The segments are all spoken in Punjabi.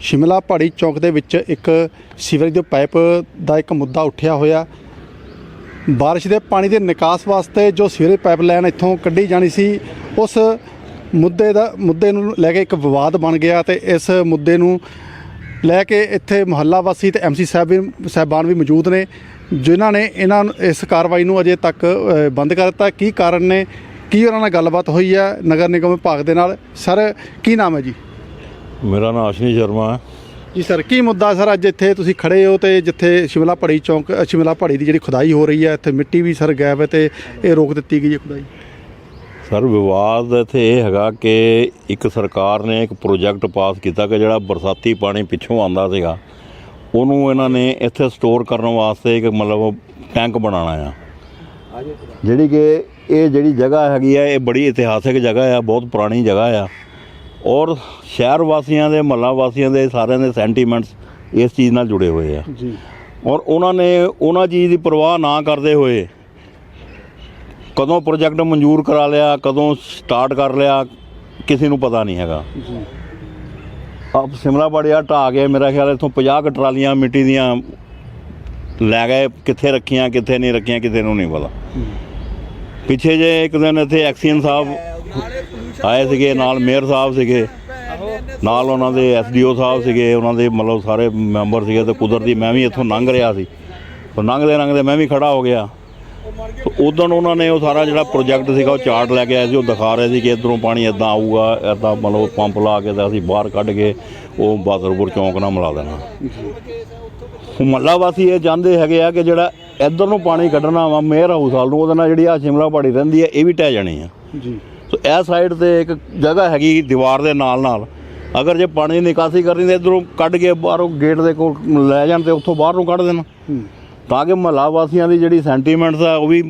ਸ਼ਿਮਲਾ ਪਹਾੜੀ ਚੌਕ ਦੇ ਵਿੱਚ ਇੱਕ ਸੀਵਰੇਜ ਦੇ ਪਾਈਪ ਦਾ ਇੱਕ ਮੁੱਦਾ ਉੱਠਿਆ ਹੋਇਆ। ਬਾਰਿਸ਼ ਦੇ ਪਾਣੀ ਦੇ ਨਿਕਾਸ ਵਾਸਤੇ ਜੋ ਸੀਵਰੇਜ ਪਾਈਪ ਲਾਈਨ ਇੱਥੋਂ ਕੱਢੀ ਜਾਣੀ ਸੀ, ਉਸ ਮੁੱਦੇ ਦਾ, ਮੁੱਦੇ ਨੂੰ ਲੈ ਕੇ ਇੱਕ ਵਿਵਾਦ ਬਣ ਗਿਆ ਤੇ ਇਸ ਮੁੱਦੇ ਨੂੰ ਲੈ ਕੇ ਇੱਥੇ ਮੁਹੱਲਾ ਵਾਸੀ ਤੇ ਐਮਸੀ ਸਾਹਿਬ ਵੀ, ਸਾਹਿਬਾਨ ਵੀ ਮੌਜੂਦ ਨੇ, ਜਿਨ੍ਹਾਂ ਨੇ ਇਹਨਾਂ ਇਸ ਕਾਰਵਾਈ ਨੂੰ ਅਜੇ ਤੱਕ ਬੰਦ ਕਰ ਦਿੱਤਾ। ਕੀ ਕਾਰਨ ਨੇ? ਕੀ ਉਹਨਾਂ ਨਾਲ ਗੱਲਬਾਤ ਹੋਈ ਹੈ? ਨਗਰ ਨਿਗਮ ਵਿਭਾਗ ਦੇ ਨਾਲ। ਸਰ, ਕੀ ਨਾਮ ਹੈ ਜੀ? ਮੇਰਾ ਨਾਮ ਅਸ਼ਨੀ ਸ਼ਰਮਾ ਹੈ। ਜੀ ਸਰ ਕੀ ਮੁੱਦਾ ਸਰ ਅੱਜ ਇੱਥੇ ਤੁਸੀਂ ਖੜੇ ਹੋ ਤੇ ਜਿੱਥੇ ਸ਼ਿਮਲਾ ਪਹਾੜੀ ਚੌਂਕ ਅ, ਸ਼ਿਮਲਾ ਪਹਾੜੀ ਦੀ ਜਿਹੜੀ ਖੁਦਾਈ ਹੋ ਰਹੀ ਹੈ ਇੱਥੇ ਮਿੱਟੀ ਵੀ ਸਰ ਗਾਇਬ ਹੈ ਤੇ ਇਹ ਰੋਕ ਦਿੱਤੀ ਗਈ ਹੈ ਖੁਦਾਈ? ਸਰ ਵਿਵਾਦ ਇੱਥੇ ਇਹ ਹੈਗਾ ਕਿ ਇੱਕ ਸਰਕਾਰ ਨੇ ਇੱਕ ਪ੍ਰੋਜੈਕਟ ਪਾਸ ਕੀਤਾ ਕਿ ਜਿਹੜਾ ਬਰਸਾਤੀ ਪਾਣੀ ਪਿੱਛੋਂ ਆਉਂਦਾ ਸੀਗਾ ਉਹਨੂੰ ਇਹਨਾਂ ਨੇ ਇੱਥੇ ਸਟੋਰ ਕਰਨ ਵਾਸਤੇ ਇੱਕ ਮਤਲਬ ਟੈਂਕ ਬਣਾਉਣਾ ਆ। ਜਿਹੜੀ ਕਿ ਇਹ ਜਿਹੜੀ ਜਗ੍ਹਾ ਹੈਗੀ ਆ ਇਹ ਬੜੀ ਇਤਿਹਾਸਿਕ ਜਗ੍ਹਾ ਆ ਬਹੁਤ ਪੁਰਾਣੀ ਜਗ੍ਹਾ ਆ। ਔਰ ਸ਼ਹਿਰ ਵਾਸੀਆਂ ਦੇ ਮਹੱਲਾ ਵਾਸੀਆਂ ਦੇ ਸਾਰਿਆਂ ਦੇ ਸੈਂਟੀਮੈਂਟਸ ਇਸ ਚੀਜ਼ ਨਾਲ ਜੁੜੇ ਹੋਏ ਆ। ਜੀ। ਔਰ ਉਹਨਾਂ ਨੇ ਉਹਨਾਂ ਚੀਜ਼ ਦੀ ਪਰਵਾਹ ਨਾ ਕਰਦੇ ਹੋਏ ਕਦੋਂ ਪ੍ਰੋਜੈਕਟ ਮਨਜ਼ੂਰ ਕਰਾ ਲਿਆ ਕਦੋਂ ਸਟਾਰਟ ਕਰ ਲਿਆ ਕਿਸੇ ਨੂੰ ਪਤਾ ਨਹੀਂ ਹੈਗਾ। ਜੀ। ਆਪ ਸਿਮਲਾ ਬੜਿਆ ਢਾ ਕੇ ਮੇਰਾ ਖਿਆਲ ਇੱਥੋਂ 50 ਕੁ ਟਰਾਲੀਆਂ ਮਿੱਟੀ ਦੀਆਂ ਲੈ ਗਏ ਕਿੱਥੇ ਰੱਖੀਆਂ ਕਿੱਥੇ ਨਹੀਂ ਰੱਖੀਆਂ ਕਿਸੇ ਨੂੰ ਨਹੀਂ ਪਤਾ। ਪਿੱਛੇ ਜੇ ਇੱਕ ਦਿਨ ਇੱਥੇ ਐਕਸੀਅਨ ਸਾਹਿਬ ਆਏ ਸੀਗੇ, ਨਾਲ ਮੇਅਰ ਸਾਹਿਬ ਸੀਗੇ, ਨਾਲ ਉਹਨਾਂ ਦੇ ਐਸਡੀਓ ਸਾਹਿਬ ਸੀਗੇ, ਉਹਨਾਂ ਦੇ ਮਤਲਬ ਸਾਰੇ ਮੈਂਬਰ ਸੀਗੇ ਤੇ ਕੁਦਰਤੀ, ਮੈਂ ਵੀ ਇੱਥੋਂ ਲੰਘ ਰਿਹਾ ਸੀ। ਪਰ ਲੰਘਦੇ ਲੰਘਦੇ ਮੈਂ ਵੀ ਖੜਾ ਹੋ ਗਿਆ। ਉਦੋਂ ਉਹਨਾਂ ਨੇ ਉਹ ਸਾਰਾ ਜਿਹੜਾ ਪ੍ਰੋਜੈਕਟ ਸੀਗਾ, ਉਹ ਚਾਰਟ ਲੈ ਕੇ ਆਏ ਸੀ, ਉਹ ਦਿਖਾ ਰਹੇ ਸੀ ਕਿ ਇਧਰੋਂ ਪਾਣੀ ਇਦਾਂ ਆਊਗਾ ਇਦਾਂ ਮਤਲਬ ਪੰਪ ਲਾ ਕੇ ਤਾਂ ਅਸੀਂ ਬਾਹਰ ਕੱਢ ਕੇ ਉਹ ਬਾਦਰਪੁਰ ਚੌਂਕ ਨਾਲ ਮਿਲਾ ਦੇਣਾ। ਮਹੱਲਾ ਵਾਸੀ ਇਹ ਚਾਹੁੰਦੇ ਹੈਗੇ ਆ ਕਿ ਜਿਹੜਾ ਇਧਰ ਨੂੰ ਪਾਣੀ ਕੱਢਣਾ ਵਾ, ਮੇਅਰ ਹਾਊਸ ਵਾਲ ਨੂੰ, ਉਹਦੇ ਨਾਲ ਜਿਹੜੀ ਆ ਸ਼ਿਮਲਾ ਪਹਾੜੀ ਰਹਿੰਦੀ ਹੈ ਇਹ ਵੀ ਟਹਿ ਜਾਣੀ ਆ। ਜੀ। ਸੋ ਇਹ ਸਾਈਡ ਤੇ ਇੱਕ ਜਗ੍ਹਾ ਹੈਗੀ ਦੀਵਾਰ ਦੇ ਨਾਲ ਨਾਲ। ਅਗਰ ਜੇ ਪਾਣੀ ਦੀ ਨਿਕਾਸੀ ਕਰਨੀ ਤੇ ਇਧਰੋਂ ਕੱਢ ਕੇ ਬਾਹਰੋਂ ਗੇਟ ਦੇ ਕੋਲ ਲੈ ਜਾਣ ਤੇ ਉੱਥੋਂ ਬਾਹਰ ਨੂੰ ਕੱਢ ਦੇਣ। ਤਾਂ ਕਿ ਮਹੱਲਾ ਵਾਸੀਆਂ ਦੀ ਜਿਹੜੀ ਸੈਂਟੀਮੈਂਟਸ ਆ ਉਹ ਵੀ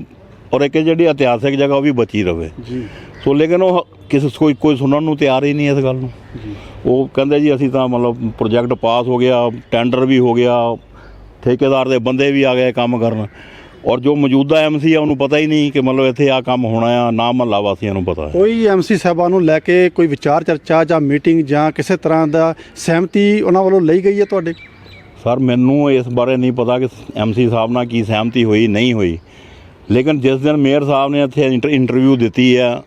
ਔਰ ਇੱਕ ਜਿਹੜੀ ਇਤਿਹਾਸਿਕ ਜਗ੍ਹਾ ਉਹ ਵੀ ਬਚੀ ਰਵੇ। ਜੀ। ਸੋ ਲੇਕਿਨ ਉਹ ਕਿਸੇ ਕੋਈ ਕੋਈ ਸੁਣਨ ਨੂੰ ਤਿਆਰ ਹੀ ਨਹੀਂ ਇਸ ਗੱਲ ਨੂੰ। ਉਹ ਕਹਿੰਦੇ ਜੀ ਅਸੀਂ ਤਾਂ ਮਤਲਬ ਪ੍ਰੋਜੈਕਟ ਪਾਸ ਹੋ ਗਿਆ ਟੈਂਡਰ ਵੀ ਹੋ ਗਿਆ ਠੇਕੇਦਾਰ ਦੇ ਬੰਦੇ ਵੀ ਆ ਗਏ ਕੰਮ ਕਰਨ। ਔਰ ਜੋ ਮੌਜੂਦਾ ਐਮਸੀ ਆ ਉਹਨੂੰ ਪਤਾ ਹੀ ਨਹੀਂ ਕਿ ਮਤਲਬ ਇੱਥੇ ਆ ਕੰਮ ਹੋਣਾ ਆ ਨਾ ਮਹੱਲਾ ਵਾਸੀਆਂ ਨੂੰ ਪਤਾ ਕੋਈ ਐਮਸੀ ਸਾਹਿਬਾਨ ਨੂੰ ਲੈ ਕੇ ਕੋਈ ਵਿਚਾਰ ਚਰਚਾ ਜਾਂ ਮੀਟਿੰਗ ਜਾਂ ਕਿਸੇ ਤਰ੍ਹਾਂ ਦਾ ਸਹਿਮਤੀ ਉਹਨਾਂ ਵੱਲੋਂ ਲਈ ਗਈ ਹੈ ਤੁਹਾਡੇ? ਸਰ ਮੈਨੂੰ ਇਸ ਬਾਰੇ ਨਹੀਂ ਪਤਾ ਕਿ ਐਮਸੀ ਸਾਹਿਬ ਨਾਲ ਕੀ ਸਹਿਮਤੀ ਹੋਈ ਨਹੀਂ ਹੋਈ। ਲੇਕਿਨ ਜਿਸ ਦਿਨ ਮੇਅਰ ਸਾਹਿਬ ਨੇ ਇੱਥੇ ਇੰਟਰ- ਇੰਟਰਵਿਊ ਦਿੱਤੀ ਆ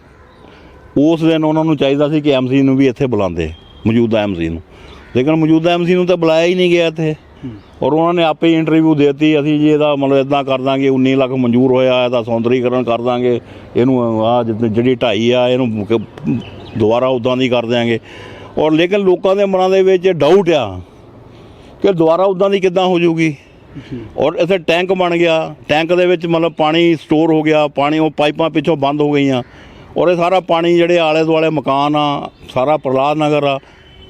ਉਸ ਦਿਨ ਉਹਨਾਂ ਨੂੰ ਚਾਹੀਦਾ ਸੀ ਕਿ ਐਮਸੀ ਨੂੰ ਵੀ ਇੱਥੇ ਬੁਲਾਉਂਦੇ ਮੌਜੂਦਾ ਐਮਸੀ ਨੂੰ। ਲੇਕਿਨ ਮੌਜੂਦਾ ਐਮਸੀ ਨੂੰ ਤਾਂ ਬੁਲਾਇਆ ਹੀ ਨਹੀਂ ਗਿਆ ਇੱਥੇ। ਔਰ ਉਹਨਾਂ ਨੇ ਆਪੇ ਇੰਟਰਵਿਊ ਦਿੱਤੀ ਅਸੀਂ ਜੀ ਇਹਦਾ ਮਤਲਬ ਇਦਾਂ ਕਰ ਦਾਂਗੇ 19 ਲੱਖ ਮਨਜ਼ੂਰ ਹੋਇਆ ਇਹਦਾ ਸੌਂਦਰੀਕਰਨ ਕਰ ਦਾਂਗੇ ਇਹਨੂੰ ਆ ਜਿਹੜੀ ਢਾਈ ਆ ਇਹਨੂੰ ਦੁਬਾਰਾ ਉਦਾਂ ਦੀ ਕਰ ਦਿਆਂਗੇ। ਔਰ ਲੇਕਿਨ ਲੋਕਾਂ ਦੇ ਮਨਾਂ ਦੇ ਵਿੱਚ ਡਾਊਟ ਆ ਕਿ ਦੁਬਾਰਾ ਉਦਾਂ ਦੀ ਕਿੱਦਾਂ ਹੋ ਜਾਊਗੀ। ਔਰ ਇੱਥੇ ਟੈਂਕ ਬਣ ਗਿਆ ਟੈਂਕ ਦੇ ਵਿੱਚ ਮਤਲਬ ਪਾਣੀ ਸਟੋਰ ਹੋ ਗਿਆ ਪਾਣੀ ਉਹ ਪਾਈਪਾਂ ਪਿੱਛੋਂ ਬੰਦ ਹੋ ਗਈਆਂ। ਔਰ ਇਹ ਸਾਰਾ ਪਾਣੀ ਜਿਹੜੇ ਆਲੇ ਦੁਆਲੇ ਮਕਾਨ ਆ ਸਾਰਾ ਪ੍ਰਲਾਦ ਨਗਰ ਆ